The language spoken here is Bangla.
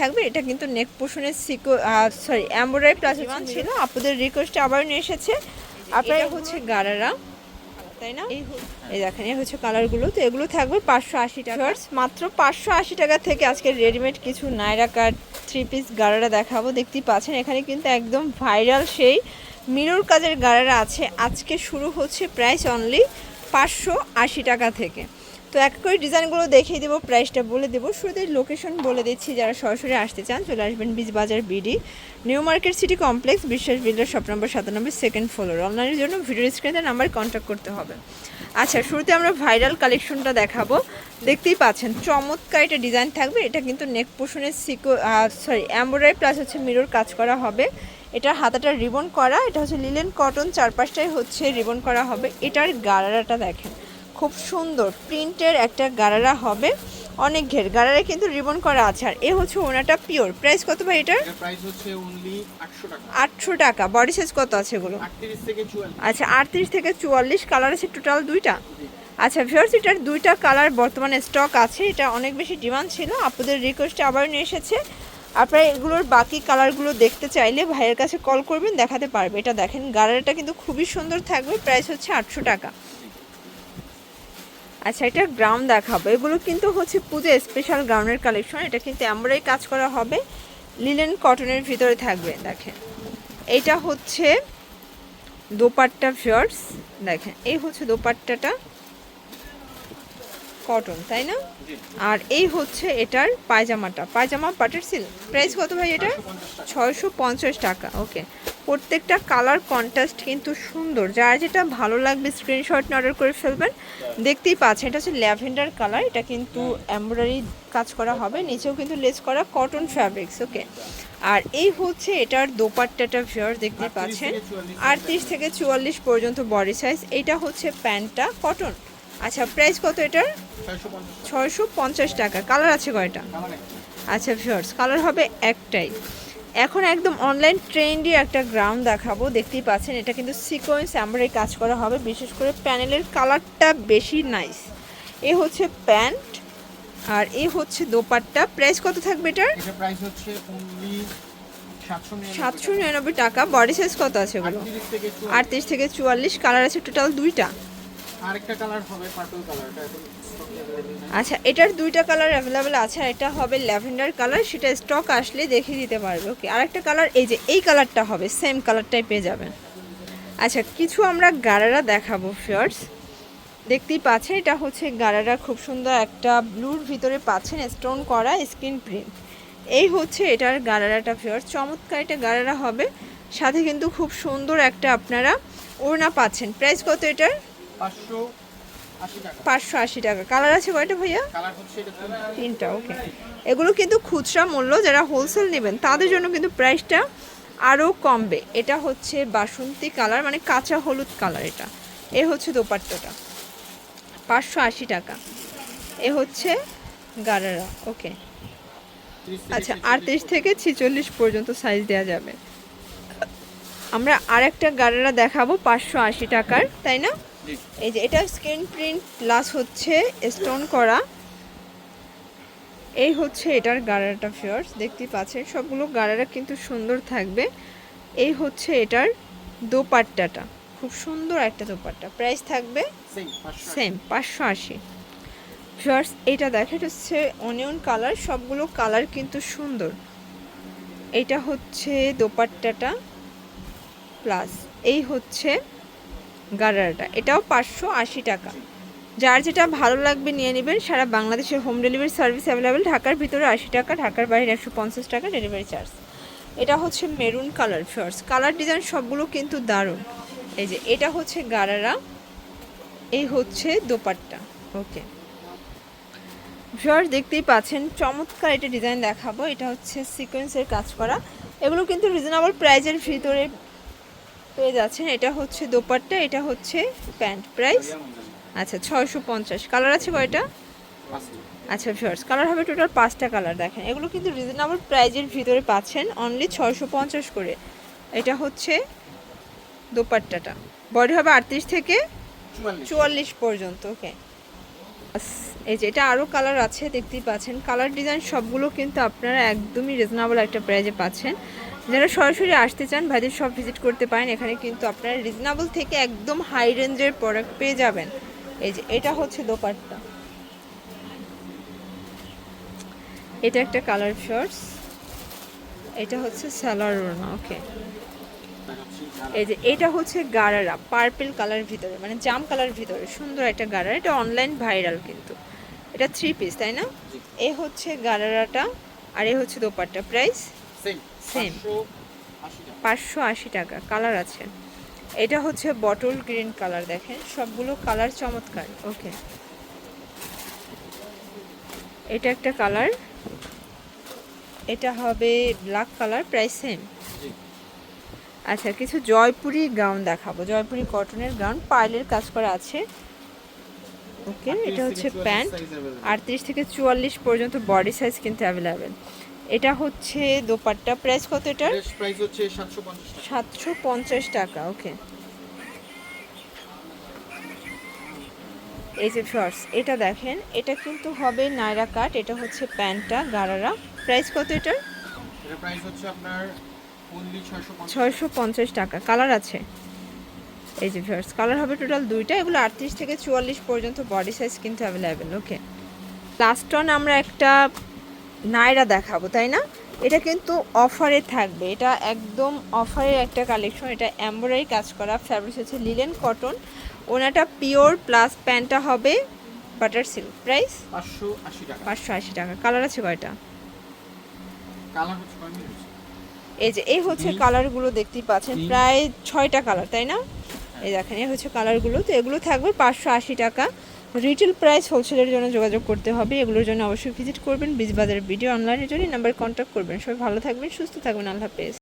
থাকবে এটা কিন্তু নেক পোষণের সিকো সরি এমব্রয়ডারি প্লাস ছিল। আপনাদের রিকোয়েস্টে আবার নিয়ে এসেছে। আপনার হচ্ছে গারারা তাই না? এই দেখেন এই হচ্ছে কালারগুলো তো এগুলো থাকবে পাঁচশো আশি টাকা। মাত্র পাঁচশো আশি টাকা থেকে আজকে রেডিমেড কিছু Naira cut three piece gharara দেখাবো। দেখতেই পাচ্ছেন এখানে কিন্তু একদম ভাইরাল সেই মিরর কাজের গারারা আছে। আজকে শুরু হচ্ছে প্রাইস অনলি পাঁচশো আশি টাকা থেকে। তো এক করে ডিজাইনগুলো দেখিয়ে দেবো প্রাইসটা বলে দেবো। শুরুতে লোকেশন বলে দিচ্ছি, যারা সরাসরি আসতে চান চলে আসবেন Beej Bazar BD new market city complex Biswas builder shop number সাতানব্বই সেকেন্ড ফ্লোর অনলাইনের জন্য ভিডিও স্ক্রিনে নাম্বার কন্ট্যাক্ট করতে হবে। আচ্ছা শুরুতে আমরা ভাইরাল কালেকশনটা দেখাবো। দেখতেই পাচ্ছেন, চমৎকার একটা ডিজাইন থাকবে। এটা কিন্তু নেক পোষণের সিকো সরি এমব্রয়ডারি প্লাস হচ্ছে মিরর কাজ করা হবে। এটার হাতাটা রিবন করা, এটা হচ্ছে লিলেন কটন চারপাশটাই হচ্ছে রিবন করা হবে। এটার গারারাটা দেখেন। খুব সুন্দর। প্রিন্টের একটা গারারা হবে অনেক ঘের। গারারে কিন্তু রিবন করা আছে। আর এ হচ্ছে ওনাটা পিওর। প্রাইস কত ভাই এটার? প্রাইস হচ্ছে অনলি 800 টাকা। আটশো টাকা। বডি সাইজ কত আছে এগুলো? 38 থেকে 44 আচ্ছা আটত্রিশ থেকে চুয়াল্লিশ। কালার আছে টোটাল দুইটা? আচ্ছা ভিউয়ার্স এটার দুইটা কালার বর্তমানে স্টক আছে। এটা অনেক বেশি ডিমান্ড ছিল। আপনাদের রিকোয়েস্টে আবার নিয়ে এসেছে। আপনারা এগুলোর বাকি কালারগুলো দেখতে চাইলে ভাইয়ের কাছে কল করবেন দেখাতে পারবে। এটা দেখেন গালারটা কিন্তু খুবই সুন্দর থাকবে। প্রাইস হচ্ছে আটশো টাকা। আচ্ছা এটা গ্রাউন্ড দেখাবো। এগুলো কিন্তু হচ্ছে পুজো স্পেশাল গ্রাউন্ডের কালেকশন এটা কিন্তু আমরাই কাজ করা হবে। লিলেন কটনের ভিতরে থাকবে দেখেন। এটা হচ্ছে দোপাট্টা ফিয়ার্স দেখেন। এই হচ্ছে দোপাট্টাটা কটন তাই না? আর এই হচ্ছে এটার পায়জামাটা। পায়জামা পাটের সিল প্রাইস কত ভাই এটা? ছয়শো পঞ্চাশ টাকা। ওকে প্রত্যেকটা কালার কন্ট্রাস্ট কিন্তু সুন্দর। যার যেটা ভালো লাগবে স্ক্রিনশট অর্ডার করে ফেলবেন। দেখতেই পাচ্ছেন এটা হচ্ছে ল্যাভেন্ডার কালার এটা কিন্তু এমব্রয়ডারি কাজ করা হবে। নিচেও কিন্তু লেস করা কটন ফ্যাব্রিক্স ওকে আর এই হচ্ছে এটার দোপাট্টাটা ফিওর দেখতে পাচ্ছেন? আটত্রিশ থেকে চুয়াল্লিশ পর্যন্ত বডি সাইজ এটা হচ্ছে প্যান্টটা কটন আচ্ছা প্রাইস কত এটার? 650 ছয়শো পঞ্চাশ টাকা। কালার আছে কয়টা? আচ্ছা ভিউয়ার্স কালার হবে একটাই। এখন একদম অনলাইন ট্রেন্ডি একটা গ্রাউন্ড দেখাবো। দেখতেই পাচ্ছেন এটা কিন্তু সিকোয়েন্স এমব্রয়ডারি কাজ করা হবে। বিশেষ করে প্যানেলের কালারটা বেশি নাইস এ হচ্ছে প্যান্ট আর এ হচ্ছে দোপাট্টা। প্রাইস কত থাকবে এটার? প্রাইস হচ্ছে অনলি 799 সাতশো নিরানব্বই টাকা। বডি সাইজ কত আছে এগুলো 38 থেকে 44 আটত্রিশ থেকে চুয়াল্লিশ। কালার আছে টোটাল দুইটা। আরেকটা কালার হবে পার্পল কালার এটা এখন স্টক অ্যাভেলেবল নেই। আচ্ছা এটার দুইটা কালার অ্যাভেলেবেল আছে এটা হবে ল্যাভেন্ডার কালার সেটা স্টক আসলে দেখিয়ে দিতে পারবে ওকে আরেকটা কালার এই যে এই কালারটা হবে সেম কালারটাই পেয়ে যাবেন। আচ্ছা কিছু আমরা গারারা দেখাবো ফিয়ার্স দেখতেই পাচ্ছেন, এটা হচ্ছে গারারা, খুব সুন্দর একটা ব্লুর ভিতরে পাচ্ছেন স্টোন করা স্ক্রিন প্রিন্ট এই হচ্ছে এটার গারারাটা ফিয়ার্স চমৎকার এটা গারারা হবে, সাথে কিন্তু খুব সুন্দর একটা আপনারা ওড়না পাচ্ছেন। প্রাইস কত এটার? 580 টাকা। পাঁচশো আশি টাকা। কালার আছে কয়টা ভাইয়া? তিনটা। ওকে। এগুলো কিন্তু খুচরা মূল্য যারা হোলসেল নেবেন তাদের জন্য কিন্তু প্রাইসটা আরও কমবে। এটা হচ্ছে বাসন্তী কালার মানে কাঁচা হলুদ কালার এটা। এ হচ্ছে দোপাট্টাটা। পাঁচশো আশি টাকা। এ হচ্ছে গারারা ওকে। আচ্ছা আটত্রিশ থেকে ছিচল্লিশ পর্যন্ত সাইজ দেওয়া যাবে। আমরা আরেকটা গারারা দেখাবো পাঁচশো আশি টাকার তাই না। এই যে এটা স্ক্রিন প্রিন্ট প্লাস হচ্ছে স্টোন করা। এই হচ্ছে এটার গাড়াটা ফিয়ার্স দেখতেই পাচ্ছেন। সবগুলো গারারা কিন্তু সুন্দর থাকবে। এই হচ্ছে এটার দোপাট্টাটা। খুব সুন্দর একটা দোপাট্টা। প্রাইস থাকবে সেম পাঁচশো আশি। ফিয়ার্স এটা দেখে এটা হচ্ছে অনিয়ন কালার সবগুলো কালার কিন্তু সুন্দর। এটা হচ্ছে দোপাট্টাটা প্লাস এই হচ্ছে গারারাটা, এটাও পাঁচশো আশি টাকা। যার যেটা ভালো লাগবে নিয়ে নেবেন, সারা বাংলাদেশের হোম ডেলিভারি সার্ভিস অ্যাভেলেবেল ঢাকার ভিতরে আশি টাকা, ঢাকার বাইরে একশো পঞ্চাশ টাকা ডেলিভারি চার্জ এটা হচ্ছে মেরুন কালার ফার্স কালার ডিজাইন সবগুলো কিন্তু দারুণ। এই যে, এটা হচ্ছে গারারা, এই হচ্ছে দোপাট্টা। ওকে ভিউয়ার্স দেখতেই পাচ্ছেন, চমৎকার এটা ডিজাইন দেখাবো। এটা হচ্ছে সিকোয়েন্সের কাজ করা। এগুলো কিন্তু রিজনেবল প্রাইজের ভিতরে পেয়ে যাচ্ছেন এটা হচ্ছে দোপাট্টা এটা হচ্ছে প্যান্ট প্রাইস। আচ্ছা ছয়শো পঞ্চাশ। কালার আছে কয়টা? আচ্ছা ভিউয়ার্স কালার হবে টোটাল পাঁচটা কালার দেখেন। এগুলো কিন্তু রিজনেবল প্রাইজের ভিতরে পাচ্ছেন অনলি ছয়শো পঞ্চাশ করে। এটা হচ্ছে দোপাট্টাটা। বডি হবে আটত্রিশ থেকে চুয়াল্লিশ। পর্যন্ত ওকে এই যে এটা আরও কালার আছে দেখতেই পাচ্ছেন। কালার ডিজাইন সবগুলো কিন্তু আপনারা একদমই রিজনেবল একটা প্রাইজে পাচ্ছেন। যারা সরাসরি আসতে চান ভাইদের সব ভিজিট করতে পারেন। এখানে কিন্তু আপনারা রিজনেবল থেকে একদম হাই রেঞ্জের প্রোডাক্ট পেয়ে যাবেন। এই যে এটা হচ্ছে দোপাট্টা। এটা একটা কালার শর্টস এটা হচ্ছে সালোয়ার রোনা ওকে এই যে এটা হচ্ছে গারারা পার্পল কালার ভিতরে মানে জাম কালার ভিতরে সুন্দর একটা গারারা। এটা অনলাইন ভাইরাল কিন্তু। এটা থ্রি পিস তাই না? এ হচ্ছে গারারাটা আর এ হচ্ছে দোপাট্টা। Price same Same. 580 টাকা। পাঁচশো আশি টাকা কালার আছে। এটা হচ্ছে বটল গ্রিন কালার দেখেন। সবগুলো কালার চমৎকার ওকে এটা একটা কালার। এটা হবে ব্ল্যাক কালার প্রাইস সেম আচ্ছা কিছু জয়পুরি গাউন দেখাবো। জয়পুরি কটনের গাউন পার্লের কাজ করা আছে। ওকে এটা হচ্ছে প্যান্ট আটত্রিশ থেকে চুয়াল্লিশ পর্যন্ত বডি সাইজ কিন্তু অ্যাভেলেবেল এটা হচ্ছে দোপাট্টা প্রাইস কত এটার? প্রাইস হচ্ছে 750 টাকা। ওকে। এই যে শর্টস এটা দেখেন এটা কিন্তু হবে নায়রা কাট এটা হচ্ছে প্যান্টটা গারারা। প্রাইস কত এটার? এটা প্রাইস হচ্ছে আপনার only 650 ছয়শো পঞ্চাশ টাকা কালার আছে। এই যে শর্টস কালার হবে টোটাল দুইটা এগুলো আটত্রিশ থেকে চুয়াল্লিশ পর্যন্ত বডি সাইজ কিন্তু অ্যাভেলেবেল ওকে। লাস্ট অন আমরা একটা নায়রা দেখাবো তাই না? এটা কিন্তু অফারে থাকবে। এটা একদম অফারের একটা কালেকশন এটা এমব্রয়ডারি কাজ করা ফ্যাব্রিক হচ্ছে লিলেন কটন ওনাটা পিওর প্লাস প্যান্টটা হবে বাটার সিল্ক প্রাইস 580 টাকা। পাঁচশো আশি টাকা। কালার আছে কয়টা? কালার এই যে এই হচ্ছে কালারগুলো দেখতেই পাচ্ছেন। প্রায় ছয়টা কালার তাই না? এই দেখেন এই হচ্ছে কালারগুলো তো এগুলো থাকবে পাঁচশো আশি টাকা। রিটেল প্রাইস হোলসেলের জন্য যোগাযোগ করতে হবে, এগুলোর জন্য অবশ্যই ভিজিট করবেন, বিজবাজারের ভিডিও অনলাইনের জন্য নাম্বার কন্ট্যাক্ট করবেন। সবাই ভালো থাকবেন, সুস্থ থাকবেন, আল্লাহ হাফেজ।